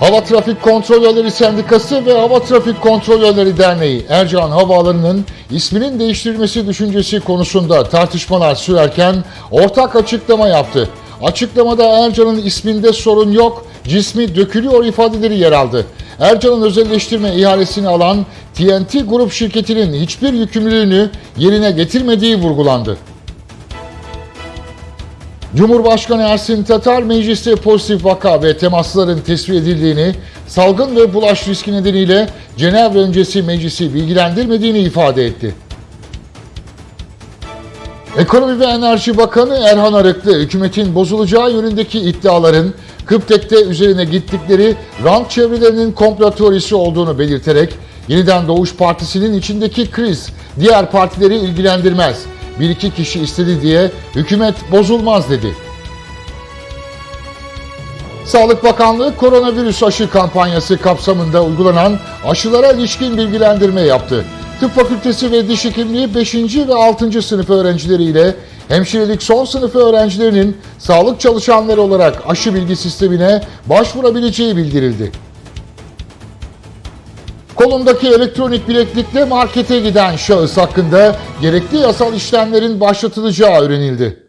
Hava Trafik Kontrolörleri Sendikası ve Hava Trafik Kontrolörleri Derneği Ercan Havaalanı'nın isminin değiştirilmesi düşüncesi konusunda tartışmalar sürerken ortak açıklama yaptı. Açıklamada Ercan'ın isminde sorun yok, cismi dökülüyor ifadeleri yer aldı. Ercan'ın özelleştirme ihalesini alan TNT Grup şirketinin hiçbir yükümlülüğünü yerine getirmediği vurgulandı. Cumhurbaşkanı Ersin Tatar mecliste pozitif vaka ve temasların tespit edildiğini, salgın ve bulaş riski nedeniyle Cenevre öncesi meclisi bilgilendirmediğini ifade etti. Ekonomi ve Enerji Bakanı Erhan Arıklı, hükümetin bozulacağı yönündeki iddiaların Kıptek'te üzerine gittikleri rant çevrelerinin komplo teorisi olduğunu belirterek, Yeniden Doğuş Partisi'nin içindeki kriz diğer partileri ilgilendirmez. Bir iki kişi istedi diye hükümet bozulmaz dedi. Sağlık Bakanlığı koronavirüs aşı kampanyası kapsamında uygulanan aşılara ilişkin bilgilendirme yaptı. Tıp Fakültesi ve Diş Hekimliği 5. ve 6. sınıf öğrencileriyle hemşirelik son sınıfı öğrencilerinin sağlık çalışanları olarak aşı bilgi sistemine başvurabileceği bildirildi. Kolundaki elektronik bileklikle markete giden şahıs hakkında gerekli yasal işlemlerin başlatılacağı öğrenildi.